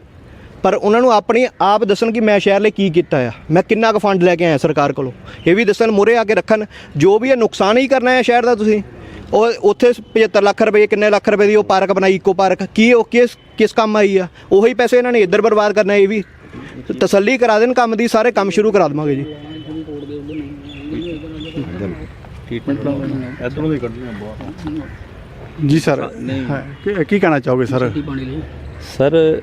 ਪਰ ਉਹਨਾਂ ਨੂੰ ਆਪਣੀ ਆਪ ਦੱਸਣ ਕਿ ਮੈਂ ਸ਼ਹਿਰ ਲਈ ਕੀ ਕੀਤਾ ਆ। ਮੈਂ ਕਿੰਨਾ ਕੁ ਫੰਡ ਲੈ ਕੇ ਆਇਆ ਸਰਕਾਰ ਕੋਲੋਂ। ਇਹ ਵੀ ਦੱਸਣ ਮੂਹਰੇ ਆ ਕੇ ਰੱਖਣ। ਜੋ ਵੀ ਇਹ ਨੁਕਸਾਨ ਹੀ ਕਰਨਾ ਹੈ ਸ਼ਹਿਰ ਦਾ ਤੁਸੀਂ ਉਹ ਉੱਥੇ 75 ਲੱਖ ਰੁਪਏ ਕਿੰਨੇ ਲੱਖ ਰੁਪਏ ਦੀ ਉਹ ਪਾਰਕ ਬਣਾਈ ਇਕੋ ਪਾਰਕ। ਕੀ ਉਹ ਕਿਸ ਕਿਸ ਕੰਮ ਆਈ ਆ? ਉਹੀ ਪੈਸੇ ਇਹਨਾਂ ਨੇ ਇੱਧਰ ਬਰਬਾਦ ਕਰਨਾ ਇਹ ਵੀ। ਤਸੱਲੀ ਕਰਾ ਦੇਣ ਕੰਮ ਦੀ ਸਾਰੇ ਕੰਮ ਸ਼ੁਰੂ ਕਰਾ ਦੇਵਾਂਗੇ ਜੀ। ਜੀ ਸਰ ਕੀ- ਕਹਿਣਾ ਚਾਹੋਗੇ ਸਰ? ਸਰ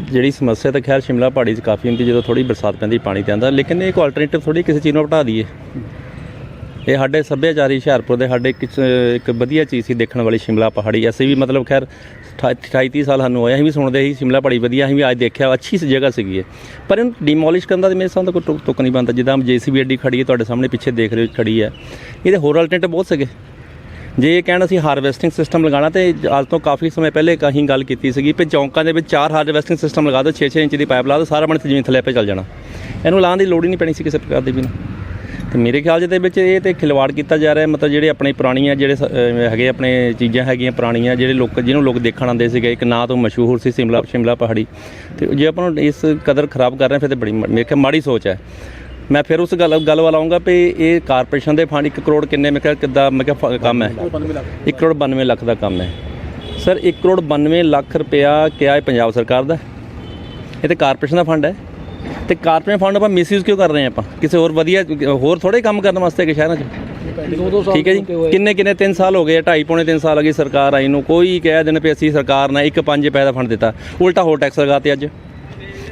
ਜਿਹੜੀ ਸਮੱਸਿਆ ਤਾਂ ਖੈਰ ਸ਼ਿਮਲਾ ਪਹਾੜੀ 'ਚ ਕਾਫੀ ਹੁੰਦੀ, ਜਦੋਂ ਥੋੜੀ ਬਰਸਾਤ ਪੈਂਦੀ, ਪਾਣੀ ਤੇ ਆਉਂਦਾ ਲੇਕਿਨ ਇਹ ਇੱਕ ਆਲਟਰਨੇਟਿਵ ਥੋੜੀ ਕਿਸੇ ਚੀਜ਼ ਨੂੰ ਹਟਾ ਦਈਏ। ਇਹ ਸਾਡੇ ਸੱਭਿਆਚਾਰੀ ਹੁਸ਼ਿਆਰਪੁਰ ਦੇ ਸਾਡੇ ਇੱਕ ਇੱਕ ਵਧੀਆ ਚੀਜ਼ ਸੀ ਦੇਖਣ ਵਾਲੀ ਸ਼ਿਮਲਾ ਪਹਾੜੀ। ਅਸੀਂ ਵੀ ਮਤਲਬ ਖੈਰ 28 30 ਸਾਲ ਸਾਨੂੰ ਹੋਇਆ, ਅਸੀਂ ਵੀ ਸੁਣਦੇ ਸੀ ਸ਼ਿਮਲਾ ਪਹਾੜੀ ਵਧੀਆ, ਅਸੀਂ ਵੀ ਅੱਜ ਦੇਖਿਆ, ਅੱਛੀ ਸੀ ਜਗ੍ਹਾ ਸੀਗੀ ਇਹ। ਪਰ ਇਹਨੂੰ ਡਿਮੋਲਿਸ਼ ਕਰਨ ਦਾ ਤਾਂ ਮੇਰੇ ਸਾਹਮਣੇ ਕੋਈ ਟੁੱਕ ਟੁੱਕ ਨਹੀਂ ਬਣਦਾ। ਜਿੱਦਾਂ ਜੀਸੀਬੀ ਅੱਡੀ ਖੜੀ ਹੈ, ਤੁਹਾਡੇ ਸਾਹਮਣੇ ਪਿੱਛੇ ਦੇਖ ਰਹੇ ਹੋ ਖੜੀ ਹੈ। ਇਹਦੇ ਹੋਰ ਆਲਟਰਨੇਟਿਵ ਬਹੁਤ ਸੀਗੇ। ਜੇ ਇਹ ਕਹਿਣ ਅਸੀਂ ਹਾਰਵੈਸਟਿੰਗ ਸਿਸਟਮ ਲਗਾਉਣਾ ਤੇ ਅੱਜ ਤੋਂ ਕਾਫੀ ਸਮੇਂ ਪਹਿਲੇ ਕਹੀਂ ਗੱਲ ਕੀਤੀ ਸੀਗੀ ਕਿ ਚੌਂਕਾਂ ਦੇ ਵਿੱਚ ਚਾਰ ਹਾਰਵੈਸਟਿੰਗ ਸਿਸਟਮ ਲਗਾ ਦਿਓ 6-6 ਇੰਚ ਦੀ ਪਾਈਪ ਲਾ ਦਿਓ, ਸਾਰਾ ਪਾਣੀ ਜ਼ਮੀਨ ਥੱਲੇ ਆਪੇ ਚੱਲ ਜਾਣਾ। ਇਹਨੂੰ ਲਾਉਣ ਦੀ ਲੋੜ ਹੀ ਨਹੀਂ ਪੈਣੀ ਸੀ ਕਿਸੇ ਪ੍ਰਕਾਰ ਦੀ ਵੀ ਨਾ। ਤੇ ਮੇਰੇ ਖਿਆਲ 'ਚ ਦੇ ਵਿੱਚ ਇਹ ਤੇ ਖਿਲਵਾੜ ਕੀਤਾ ਜਾ ਰਿਹਾ ਮਤਲਬ ਜਿਹੜੇ ਆਪਣੇ ਪੁਰਾਣੀਆਂ ਜਿਹੜੇ ਸ- ਹੈਗੇ ਆਪਣੇ ਚੀਜ਼ਾਂ ਹੈਗੀਆਂ ਪੁਰਾਣੀਆਂ, ਜਿਹੜੇ ਲੋਕ, ਜਿਹਨੂੰ ਲੋਕ ਦੇਖਣ ਆਉਂਦੇ ਸੀਗੇ, ਇੱਕ ਨਾਂ ਤੋਂ ਮਸ਼ਹੂਰ ਸੀ ਸਿਮਲਾ ਸ਼ਿਮਲਾ ਪਹਾੜੀ। ਤੇ ਜੇ ਆਪਾਂ ਨੂੰ ਇਸ ਕਦਰ ਖਰਾਬ ਕਰ ਰਹੇ ਹਾਂ, ਫਿਰ ਤੇ ਬੜੀ ਮੇਰੇ ਖਿਆਲ ਮਾੜੀ ਸੋਚ ਹੈ। ਮੈਂ ਫਿਰ ਉਸ ਗੱਲ ਗੱਲ ਵੱਲ ਆਉਂਗਾ ਵੀ ਇਹ ਕਾਰਪੋਰੇਸ਼ਨ ਦੇ ਫੰਡ 1 ਕਰੋੜ ਕਿੰਨੇ, ਮੈਂ ਕਿਹਾ ਕਿੱਦਾਂ, ਮੈਂ ਕਿਹਾ ਫ- ਕੰਮ ਹੈ। 1 ਕਰੋੜ 92 ਲੱਖ ਦਾ ਕੰਮ ਹੈ। ਸਰ 1 ਕਰੋੜ 92 ਲੱਖ ਰੁਪਇਆ ਕਿਹਾ ਇਹ ਪੰਜਾਬ ਸਰਕਾਰ ਦਾ। ਇਹ ਤੇ ਕਾਰਪੋਰੇਸ਼ਨ ਦਾ ਫੰਡ ਹੈ। ਤੇ ਕਾਰਪੋਰੇਸ਼ਨ ਫੰਡ ਆਪਾਂ ਮਿਸਯੂਜ਼ ਕਿਉਂ ਕਰ ਰਹੇ ਹਾਂ ਆਪਾਂ? ਕਿਸੇ ਹੋਰ ਵਧੀਆ, ਹੋਰ ਥੋੜੇ ਕੰਮ ਕਰਨ ਵਾਸਤੇ ਕਿ ਸ਼ਹਿਰਾਂ 'ਚ? ਠੀਕ ਹੈ ਜੀ। ਕਿੰਨੇ ਕਿੰਨੇ 3 ਸਾਲ ਹੋ ਗਏ 2.5 ਪੌਣੇ 3 ਸਾਲ ਹੋ ਗਏ ਸਰਕਾਰ ਆਈ ਨੂੰ। ਕੋਈ ਕਹਿ ਦੇਣ ਵੀ ਅਸੀਂ ਸਰਕਾਰ ਨੇ ਇੱਕ 5 ਰੁਪਏ ਦਾ ਫੰਡ ਦਿੱਤਾ। ਉਲਟਾ ਹੋਰ ਟੈਕਸ ਲਗਾਤੇ ਅੱਜ।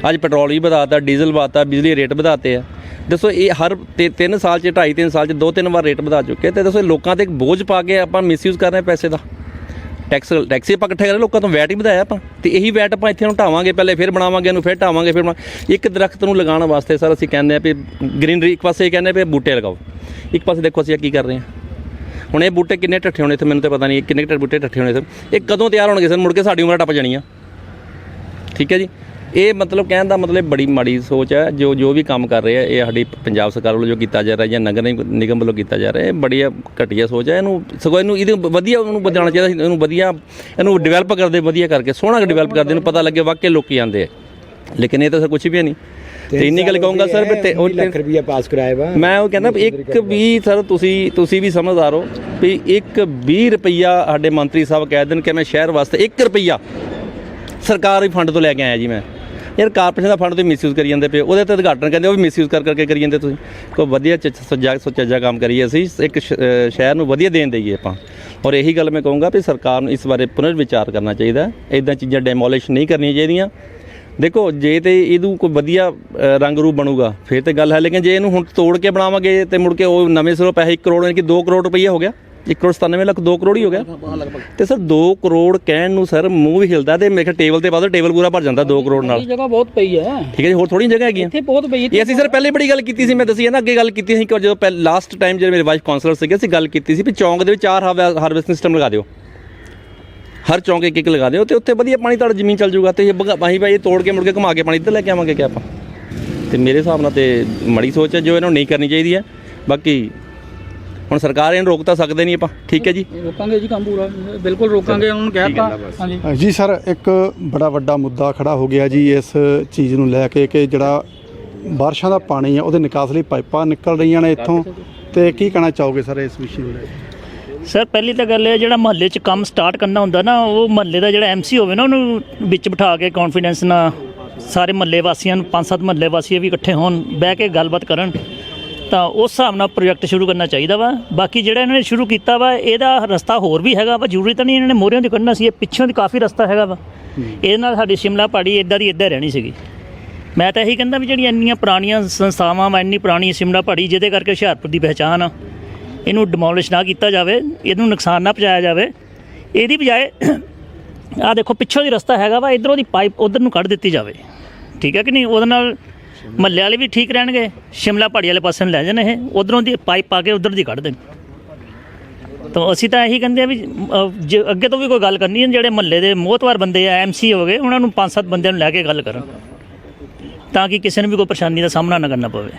ਅੱਜ ਪੈਟਰੋਲ ਵੀ ਵਧਾਤਾ ਡੀਜ਼ਲ ਵਧਾਤਾ ਬਿਜਲੀ ਰੇਟ ਵਧਾਤੇ ਆ। ਦੱਸੋ, ਇਹ ਹਰ 3 ਸਾਲ ਚ 2.5 3 ਸਾਲ ਚ, ਦੋ ਤਿੰਨ ਵਾਰ ਰੇਟ ਵਧਾ ਚੁੱਕੇ ਤੇ ਦੱਸੋ ਇਹ ਲੋਕਾਂ ਤੇ ਇੱਕ ਬੋਝ ਪਾ ਕੇ ਆਪਾਂ ਮਿਸਯੂਜ਼ ਕਰ ਰਹੇ ਹਾਂ ਪੈਸੇ ਦਾ। ਟੈਕਸ ਟੈਕਸੀ ਆਪਾਂ ਇਕੱਠੇ ਕਰੇ ਲੋਕਾਂ ਤੋਂ ਵੈਟ ਹੀ ਵਧਾਇਆ ਆਪਾਂ। ਤੇ ਇਹੀ ਵੈਟ ਆਪਾਂ ਇੱਥੇ ਨੂੰ ਢਾਵਾਂਗੇ, ਪਹਿਲੇ ਫਿਰ ਬਣਾਵਾਂਗੇ, ਇਹਨੂੰ ਫਿਰ ਢਾਵਾਂਗੇ, ਫਿਰ ਬਣਾ- ਇੱਕ ਦਰਖਤ ਨੂੰ ਲਗਾਉਣ ਵਾਸਤੇ ਸਰ ਅਸੀਂ ਕਹਿੰਦੇ ਆ ਵੀ ਗ੍ਰੀਨਰੀ ਇੱਕ ਪਾਸੇ ਇਹ ਕਹਿੰਦੇ ਵੀ ਬੂਟੇ ਲਗਾਓ। ਇੱਕ ਪਾਸੇ ਦੇਖੋ ਅਸੀਂ ਕੀ ਕਰ ਰਹੇ ਹਾਂ। ਹੁਣ ਇਹ ਬੂਟੇ ਕਿੰਨੇ ਠੱਠੇ ਹੋਣੇ ਤੇ ਮੈਨੂੰ ਤਾਂ ਪਤਾ ਨਹੀਂ ਕਿੰਨੇ ਕੁ ਬੂਟੇ ਠੱਠੇ ਹੋਣੇ ਸਰ ਇਹ ਕਦੋਂ ਤਿਆਰ ਹੋਣਗੇ ਸਰ? ਮੁੜ ਕੇ ਸਾਡੀ ਉਮਰ ਟੱਪ ਜਾਣੀ ਆ। ਠੀਕ ਹੈ ਜੀ? ਇਹ ਮਤਲਬ ਕਹਿਣ ਦਾ ਮਤਲਬ ਬੜੀ ਮਾੜੀ ਸੋਚ ਹੈ ਜੋ ਜੋ ਵੀ ਕੰਮ ਕਰ ਰਹੇ ਆ ਇਹ ਸਾਡੀ ਪੰਜਾਬ ਸਰਕਾਰ ਵੱਲੋਂ ਜੋ ਕੀਤਾ ਜਾ ਰਿਹਾ ਜਾਂ ਨਗਰ ਨਿਗ- ਨਿਗਮ ਵੱਲੋਂ ਕੀਤਾ ਜਾ ਰਿਹਾ ਇਹ ਬੜੀ ਘਟੀਆ ਸੋਚ ਹੈ। ਇਹਨੂੰ ਸਗੋਂ ਇਹਨੂੰ ਇਹਦੇ ਵਧੀਆ ਉਹਨੂੰ ਵਧਾਉਣਾ ਚਾਹੀਦਾ ਇਹਨੂੰ ਵਧੀਆ ਇਹਨੂੰ ਡਿਵੈਲਪ ਕਰਦੇ ਵਧੀਆ ਕਰਕੇ ਸੋਹਣਾ ਡਿਵੈਲਪ ਕਰਦੇ ਇਹਨੂੰ ਪਤਾ ਲੱਗੇ ਵਾਕਈ ਲੋਕੀ ਆਉਂਦੇ ਆ। ਲੇਕਿਨ ਇਹ ਤਾਂ ਸਰ ਕੁਝ ਵੀ ਨਹੀਂ। ਤੇ ਇੰਨੀ ਗੱਲ ਕਹੂੰਗਾ ਸਰ ਤੇ ਉਹ ਲੱਖ ਰੁਪਇਆ ਪਾਸ ਕਰਾਇਆ ਵਾ। ਮੈਂ ਉਹ ਕਹਿੰਦਾ ਇੱਕ ਵੀ ਸਰ ਤੁਸੀਂ ਤੁਸੀਂ ਵੀ ਸਮਝਦਾਰ ਹੋ ਵੀ ਇੱਕ 20 ਰੁਪਈਆ ਸਾਡੇ ਮੰਤਰੀ ਸਾਹਿਬ ਕਹਿ ਦੇਣ ਕਿ ਮੈਂ ਸ਼ਹਿਰ ਵਾਸਤੇ 1 ਰੁਪਈਆ ਸਰਕਾਰੀ ਫੰਡ ਤੋਂ ਲੈ ਕੇ ਆਇਆ ਜੀ ਮੈਂ। ਯਾਰ ਕਾਰਪੋਰੇਸ਼ਨ ਦਾ ਫੰਡ ਤੁਸੀਂ ਮਿਸਯੂਜ਼ ਕਰੀ ਜਾਂਦੇ ਪਏ ਉਹਦੇ ਤੇ ਉਦਘਾਟਨ ਕਹਿੰਦੇ ਉਹ ਵੀ ਮਿਸਯੂਜ਼ ਕਰ ਕਰਕੇ ਕਰੀ ਜਾਂਦੇ ਤੁਸੀਂ। ਕੋਈ ਵਧੀਆ ਚ- ਸੁਚੱਜਾ ਸੁਚੱਜਾ ਕੰਮ ਕਰੀਏ ਅਸੀਂ, ਇੱਕ ਸ਼ਹਿਰ ਨੂੰ ਵਧੀਆ ਦੇਣ ਦੇਈਏ ਆਪਾਂ। ਔਰ ਇਹੀ ਗੱਲ ਮੈਂ ਕਹੂੰਗਾ ਵੀ ਸਰਕਾਰ ਨੂੰ ਇਸ ਬਾਰੇ ਪੁਨਰ ਵਿਚਾਰ ਕਰਨਾ ਚਾਹੀਦਾ। ਇਦਾਂ ਚੀਜ਼ਾਂ ਡੈਮੋਲਿਸ਼ ਨਹੀਂ ਕਰਨੀਆਂ ਚਾਹੀਦੀਆਂ। ਦੇਖੋ, ਜੇ ਤੇ ਇਹਨੂੰ ਕੋਈ ਵਧੀਆ ਰੰਗ ਰੂਪ ਬਣੂਗਾ, ਫਿਰ ਤੇ ਗੱਲ ਹੈ, ਲੇਕਿਨ ਜੇ ਇਹਨੂੰ ਹੁਣ ਤੋੜ ਕੇ ਬਣਾਵਾਂਗੇ ਤੇ ਮੁੜ ਕੇ ਉਹ ਨਵੇਂ ਸਿਰੋਂ ਪੈਸੇ 1 ਕਰੋੜ, ਯਾਨੀ ਕਿ 2 ਕਰੋੜ ਰੁਪਈਆ ਹੋ ਗਿਆ। 1 ਕਰੋੜ 97 ਲੱਖ 2 ਕਰੋੜ ਹੀ ਹੋ ਗਿਆ। ਤੇ ਸਰ 2 ਕਰੋੜ ਕਹਿਣ ਨੂੰ ਸਰ ਮੂੰਹ ਵੀ ਹਿਲਦਾ ਤੇ ਮੇਰੇ ਖਿਆਲ ਟੇਬਲ ਤੇ ਬਾਅਦ ਟੇਬਲ ਪੂਰਾ ਭਰ ਜਾਂਦਾ 2 ਕਰੋੜ ਨਾਲ। ਇਹ ਜਗ੍ਹਾ ਬਹੁਤ ਪਈ ਹੈ। ਠੀਕ ਹੈ ਜੀ ਹੋਰ ਥੋੜੀਆਂ ਜਗ੍ਹਾ ਹੈਗੀਆਂ? ਇੱਥੇ ਬਹੁਤ ਪਈ ਹੈ। ਇਹ ਅਸੀਂ ਸਰ ਪਹਿਲੇ ਬੜੀ ਗੱਲ ਕੀਤੀ ਸੀ ਮੈਂ ਦੱਸੀ ਹੈ ਨਾ ਅੱਗੇ ਗੱਲ ਕੀਤੀ ਸੀ ਕਿ ਜਦੋਂ ਲਾਸਟ ਟਾਈਮ ਜਿਹੜੇ ਮੇਰੇ ਵਾਈਫ ਕਾਉਂਸਲਰ ਸੀਗੇ ਅਸੀਂ ਗੱਲ ਕੀਤੀ ਸੀ ਵੀ ਚੌਂਕ ਦੇ ਵਿੱਚ ਚਾਰ ਹਾਰਵੈਸਟਿੰਗ ਸਿਸਟਮ ਲਗਾ ਦਿਓ। ਹਰ ਚੌਂਕ ਇੱਕ ਇੱਕ ਲਗਾ ਦਿਓ ਤੇ ਉੱਥੇ ਵਧੀਆ ਪਾਣੀ ਤੁਹਾਡਾ ਜ਼ਮੀਨ ਚੱਲ ਜਾਊਗਾ ਤੇ ਇਹ ਭਾਈ ਇਹ ਤੋੜ ਕੇ ਮੁੜ ਕੇ ਘੁਮਾ ਕੇ ਪਾਣੀ ਇੱਧਰ ਲੈ ਕੇ ਆਵਾਂਗੇ ਕਿ ਆਪਾਂ। ਤੇ ਮੇਰੇ ਹਿਸਾਬ ਨਾਲ ਤੇ ਮੜੀ ਸੋਚ ਹੈ ਜੋ ਇਹਨਾਂ ਨੂੰ ਨਹੀਂ ਕਰਨੀ ਚਾਹੀਦੀ ਹੈ। ਬਾਕੀ ਹੁਣ ਸਰਕਾਰ ਇਹਨੂੰ ਰੋਕ ਤਾਂ ਸਕਦੇ ਨਹੀਂ ਆਪਾਂ। ਠੀਕ ਹੈ ਜੀ? ਰੋਕਾਂਗੇ ਜੀ ਕੰਮ ਪੂਰਾ। ਬਿਲਕੁਲ ਰੋਕਾਂਗੇ ਉਹਨਾਂ ਨੂੰ ਕਹਿਤਾ ਹਾਂਜੀ। ਜੀ ਸਰ ਇੱਕ ਬੜਾ ਵੱਡਾ ਮੁੱਦਾ ਖੜਾ ਹੋ ਗਿਆ ਜੀ ਇਸ ਚੀਜ਼ ਨੂੰ ਲੈ ਕੇ ਕਿ ਜਿਹੜਾ ਬਾਰਿਸ਼ਾਂ ਦਾ ਪਾਣੀ ਆ ਉਹਦੇ ਨਿਕਾਸ ਲਈ ਪਾਈਪਾਂ ਨਿਕਲ ਰਹੀਆਂ ਨੇ ਇੱਥੋਂ। ਤੇ ਕੀ ਕਹਿਣਾ ਚਾਹੋਗੇ ਸਰ ਇਸ ਵਿਸ਼ੇ ਨੂੰ ਲੈ ਕੇ ਸਰ ਪਹਿਲੀ ਤਾਂ ਗੱਲ ਇਹ ਹੈ ਜਿਹੜਾ ਮਹੱਲੇ 'ਚ ਕੰਮ ਸਟਾਰਟ ਕਰਨਾ ਹੁੰਦਾ ਨਾ ਉਹ ਮਹੱਲੇ ਦਾ ਜਿਹੜਾ ਐਮਸੀ ਹੋਵੇ ਨਾ ਉਹਨੂੰ ਵਿੱਚ ਬਿਠਾ ਕੇ ਕੌਨਫੀਡੈਂਸ ਨਾਲ ਸਾਰੇ ਮਹੱਲੇ ਵਾਸੀਆਂ ਨੂੰ ਪੰਜ ਸੱਤ ਮਹੱਲੇ ਵਾਸੀ ਵੀ ਇਕੱਠੇ ਹੋਣ ਬਹਿ ਕੇ ਗੱਲਬਾਤ ਕਰਨ। ਤਾਂ ਉਸ ਹਿਸਾਬ ਨਾਲ ਪ੍ਰੋਜੈਕਟ ਸ਼ੁਰੂ ਕਰਨਾ ਚਾਹੀਦਾ ਵਾ। ਬਾਕੀ ਜਿਹੜਾ ਇਹਨਾਂ ਨੇ ਸ਼ੁਰੂ ਕੀਤਾ ਵਾ ਇਹਦਾ ਰਸਤਾ ਹੋਰ ਵੀ ਹੈਗਾ ਵਾ। ਜ਼ਰੂਰੀ ਤਾਂ ਨਹੀਂ ਇਹਨਾਂ ਨੇ ਮੋਹਰਿਆਂ ਦੀ ਕੱਢਣਾ ਸੀ ਇਹ ਪਿੱਛੋਂ ਦੀ ਕਾਫੀ ਰਸਤਾ ਹੈਗਾ ਵਾ। ਇਹਦੇ ਨਾਲ ਸਾਡੀ ਸ਼ਿਮਲਾ ਪਹਾੜੀ ਇੱਦਾਂ ਦੀ ਇੱਦਾਂ ਰਹਿਣੀ ਸੀਗੀ। ਮੈਂ ਤਾਂ ਇਹੀ ਕਹਿੰਦਾ ਵੀ ਜਿਹੜੀਆਂ ਇੰਨੀਆਂ ਪੁਰਾਣੀਆਂ ਸੰਸਥਾਵਾਂ ਵਾ ਇੰਨੀ ਪੁਰਾਣੀ ਸ਼ਿਮਲਾ ਪਹਾੜੀ ਜਿਹਦੇ ਕਰਕੇ ਹੁਸ਼ਿਆਰਪੁਰ ਦੀ ਪਹਿਚਾਣ ਆ ਇਹਨੂੰ ਡਿਮੋਲਿਸ਼ ਨਾ ਕੀਤਾ ਜਾਵੇ ਇਹਨੂੰ ਨੁਕਸਾਨ ਨਾ ਪਹੁੰਚਾਇਆ ਜਾਵੇ। ਇਹਦੀ ਬਜਾਏ ਆ ਦੇਖੋ ਪਿੱਛੋਂ ਦੀ ਰਸਤਾ ਹੈਗਾ ਵਾ ਇਧਰੋਂ ਦੀ ਪਾਈਪ ਉਧਰ ਨੂੰ ਕੱਢ ਦਿੱਤੀ ਜਾਵੇ। ਠੀਕ ਹੈ ਕਿ ਨਹੀਂ? ਉਹਦੇ ਨਾਲ ਮਹੱਲੇ ਵਾਲੇ ਵੀ ਠੀਕ ਰਹਿਣਗੇ, ਸ਼ਿਮਲਾ ਪਹਾੜੀ ਵਾਲੇ ਪਾਸੇ ਨੂੰ ਲੈ ਜਾਣ ਇਹ, ਉਧਰੋਂ ਦੀ ਪਾਈਪ ਪਾ ਕੇ ਉਧਰ ਦੀ ਕੱਢ ਦੇਣ। ਤਾਂ ਅਸੀਂ ਤਾਂ ਇਹੀ ਕਹਿੰਦੇ ਆ ਵੀ ਜੇ ਅੱਗੇ ਤੋਂ ਵੀ ਕੋਈ ਗੱਲ ਕਰਨੀ ਹੈ, ਜਿਹੜੇ ਮਹੱਲੇ ਦੇ ਮੋਹਤਵਾਰ ਬੰਦੇ ਆ ਐਮਸੀ ਹੋ ਗਏ, ਉਹਨਾਂ ਨੂੰ ਪੰਜ ਸੱਤ ਬੰਦਿਆਂ ਨੂੰ ਲੈ ਕੇ ਗੱਲ ਕਰਨ, ਤਾਂ ਕਿ ਕਿਸੇ ਨੂੰ ਵੀ ਕੋਈ ਪਰੇਸ਼ਾਨੀ ਦਾ ਸਾਹਮਣਾ ਨਾ ਕਰਨਾ ਪਵੇ।